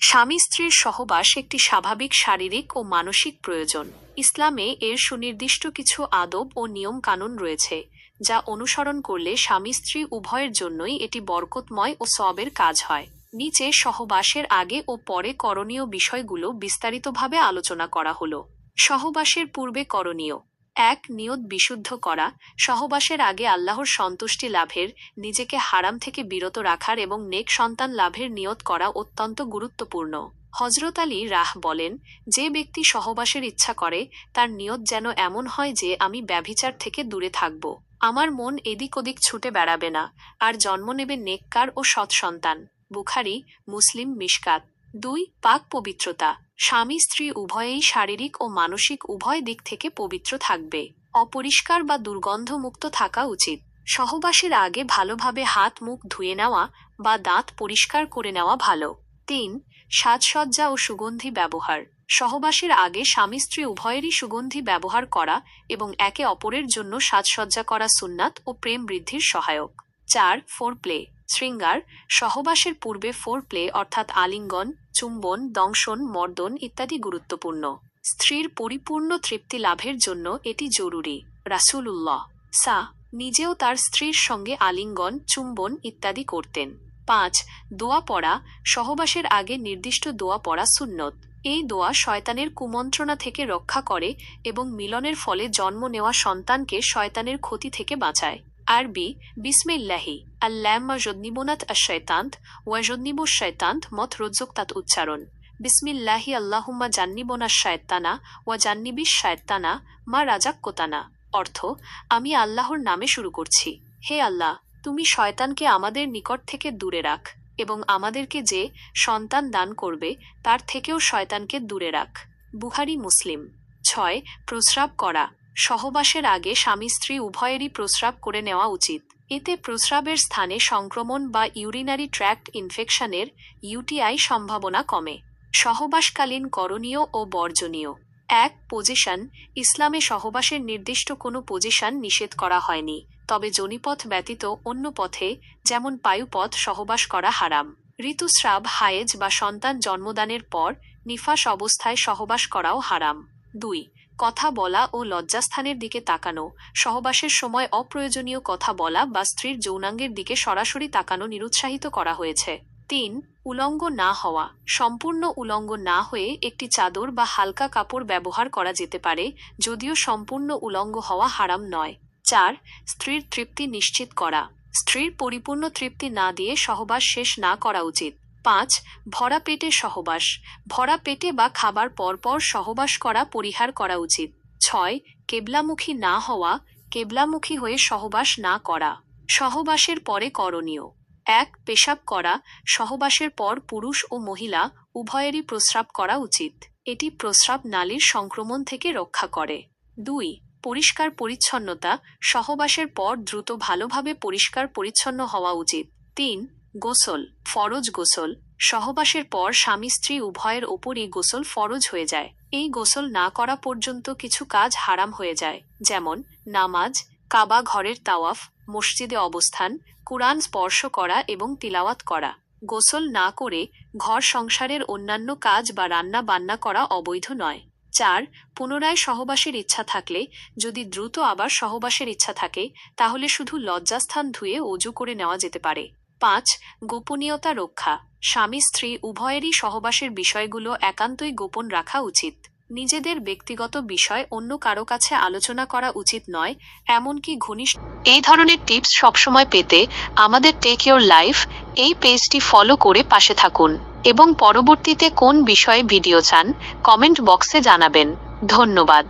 স্বামী স্ত্রীর সহবাস একটি স্বাভাবিক শারীরিক ও মানসিক প্রয়োজন। ইসলামে এর সুনির্দিষ্ট কিছু আদব ও নিয়ম কানুন রয়েছে, যা অনুসরণ করলে স্বামী স্ত্রী উভয়ের জন্যই এটি বরকতময় ও সবের কাজ হয়। নিচে সহবাসের আগে ও পরে করণীয় বিষয়গুলো বিস্তারিতভাবে আলোচনা করা হলো। সহবাসের পূর্বে করণীয়। এক নিয়ত বিশুদ্ধ করা, সহবাসের আগে আল্লাহর সন্তুষ্টি লাভের, নিজেকে হারাম থেকে বিরত রাখার এবং নেক সন্তান লাভের নিয়ত করা অত্যন্ত গুরুত্বপূর্ণ। হজরত আলী রাহ বলেন, যে ব্যক্তি সহবাসের ইচ্ছা করে, তার নিয়ত যেন এমন হয় যে আমি ব্যভিচার থেকে দূরে থাকব। আমার মন এদিক ওদিক ছুটে বেড়াবে না, আর জন্ম নেবে নেককার ও সৎ সন্তান। বুখারি, মুসলিম, মিশকাত। দুই, পাক পবিত্রতা। স্বামী, স্ত্রী উভয়েই শারীরিক ও মানসিক উভয় দিক থেকে পবিত্র থাকবে। অপরিষ্কার বা দুর্গন্ধমুক্ত থাকা উচিত। সহবাসের আগে ভালোভাবে হাত, মুখ ধুয়ে নেওয়া বা দাঁত পরিষ্কার করে নেওয়া ভালো। তিন, সাজসজ্জা ও সুগন্ধি ব্যবহার। সহবাসের আগে স্বামী, স্ত্রী উভয়েরই সুগন্ধি ব্যবহার করা এবং একে অপরের জন্য সাজসজ্জা করা সুন্নাত ও প্রেম বৃদ্ধির সহায়ক। চার ফোর প্লে শৃঙ্গার, সহবাসের পূর্বে ফোর প্লে অর্থাৎ আলিঙ্গন, চুম্বন, দংশন, মর্দন ইত্যাদি গুরুত্বপূর্ণ। স্ত্রীর পরিপূর্ণ তৃপ্তি লাভের জন্য এটি জরুরি। রাসূলুল্লাহ। সা, নিজেও তার স্ত্রীর সঙ্গে আলিঙ্গন, চুম্বন ইত্যাদি করতেন। পাঁচ, দোয়া পড়া, সহবাসের আগে নির্দিষ্ট দোয়া পড়া সুন্নত। এই দোয়া শয়তানের কুমন্ত্রণা থেকে রক্ষা করে এবং মিলনের ফলে জন্ম নেওয়া সন্তানকে শয়তানের ক্ষতি থেকে বাঁচায়। আরবি, বিসমিল্লাহি, আল্লাম্মা জদ্নিবোনাত আশয়তান্ত ওয়াজদ্নিবু শয়তান্ত মত রোজ্জক তাত উচ্চারণ। বিসমিল্লাহি আল্লাহুম্মা জান্নিবোনা শায়তানা ওয়া জান্নিবিস শায়তানা মা রাজাক কোতানা অর্থ, আমি আল্লাহর নামে শুরু করছি। হে আল্লাহ, তুমি শয়তানকে আমাদের নিকট থেকে দূরে রাখ এবং আমাদেরকে যে সন্তান দান করবে, তার থেকেও শয়তানকে দূরে রাখ। বুহারি মুসলিম। ছয়, প্রস্রাব করা। সহবাসের আগে স্বামী স্ত্রী উভয়েরই প্রস্রাব করে নেওয়া উচিত। এতে প্রস্রাবের স্থানে সংক্রমণ বা ইউরিনারি ট্র্যাক্ট ইনফেকশনের ইউটিআই সম্ভাবনা কমে। সহবাসকালীন করণীয় ও বর্জনীয়। এক, পজিশন। ইসলামে সহবাসের নির্দিষ্ট কোনো পজিশন নিষেধ করা হয়নি, তবে জনিপথ ব্যতীত অন্য পথে, যেমন পায়ুপথ, সহবাস করা হারাম। ঋতুস্রাব, হায়েজ বা সন্তান জন্মদানের পর নিফাস অবস্থায় সহবাস করাও হারাম। দুই কথা বলা ও লজ্জাস্থানের দিকে তাকানো, সহবাসের সময় অপ্রয়োজনীয় কথা বলা বা স্ত্রীর যৌনাঙ্গের দিকে সরাসরি তাকানো নিরুৎসাহিত করা হয়েছে। তিন, উলঙ্গ না হওয়া। সম্পূর্ণ উলঙ্গ না হয়ে একটি চাদর বা হালকা কাপড় ব্যবহার করা যেতে পারে, যদিও সম্পূর্ণ উলঙ্গ হওয়া হারাম নয়। চার, স্ত্রীর তৃপ্তি নিশ্চিত করা। স্ত্রীর পরিপূর্ণ তৃপ্তি না দিয়ে সহবাস শেষ না করা উচিত। পাঁচ, ভরা পেটে সহবাস। ভরা পেটে বা খাবার পরপর সহবাস করা পরিহার করা উচিত। ছয়, কেবলামুখী না হওয়া, কেবলামুখী হয়ে সহবাস না করা। সহবাসের পরে করণীয়। এক, পেশাব করা। সহবাসের পর পুরুষ ও মহিলা উভয়েরই প্রস্রাব করা উচিত। এটি প্রস্রাব নালীর সংক্রমণ থেকে রক্ষা করে। দুই, পরিষ্কার পরিচ্ছন্নতা। সহবাসের পর দ্রুত ভালোভাবে পরিষ্কার পরিচ্ছন্ন হওয়া উচিত। তিন গোসল, ফরজ গোসল। সহবাসের পর স্বামী স্ত্রী উভয়ের ওপরই গোসল ফরজ হয়ে যায়। এই গোসল না করা পর্যন্ত কিছু কাজ হারাম হয়ে যায়। যেমন, নামাজ, কাবা ঘরের তাওয়াফ, মসজিদে অবস্থান, কুরআন স্পর্শ করা এবং তিলাওয়াত করা। গোসল না করে ঘর সংসারের অন্যান্য কাজ বা রান্না বান্না করা অবৈধ নয়। চার, পুনরায় সহবাসের ইচ্ছা থাকলে, যদি দ্রুত আবার সহবাসের ইচ্ছা থাকে, তাহলে শুধু লজ্জাস্থান ধুয়ে অজু করে নেওয়া যেতে পারে। পাঁচ, গোপনীয়তা রক্ষা। স্বামী স্ত্রী উভয়েরই সহবাসের বিষয়গুলো একান্তই গোপন রাখা উচিত। নিজেদের ব্যক্তিগত বিষয় অন্য কারও কাছে আলোচনা করা উচিত নয়, এমনকি ঘনিষ্ঠ এই ধরনের টিপস সবসময় পেতে আমাদের টেক ইওর লাইফ এই পেজটি ফলো করে পাশে থাকুন এবং পরবর্তীতে কোন বিষয়ে ভিডিও চান কমেন্ট বক্সে জানাবেন। ধন্যবাদ।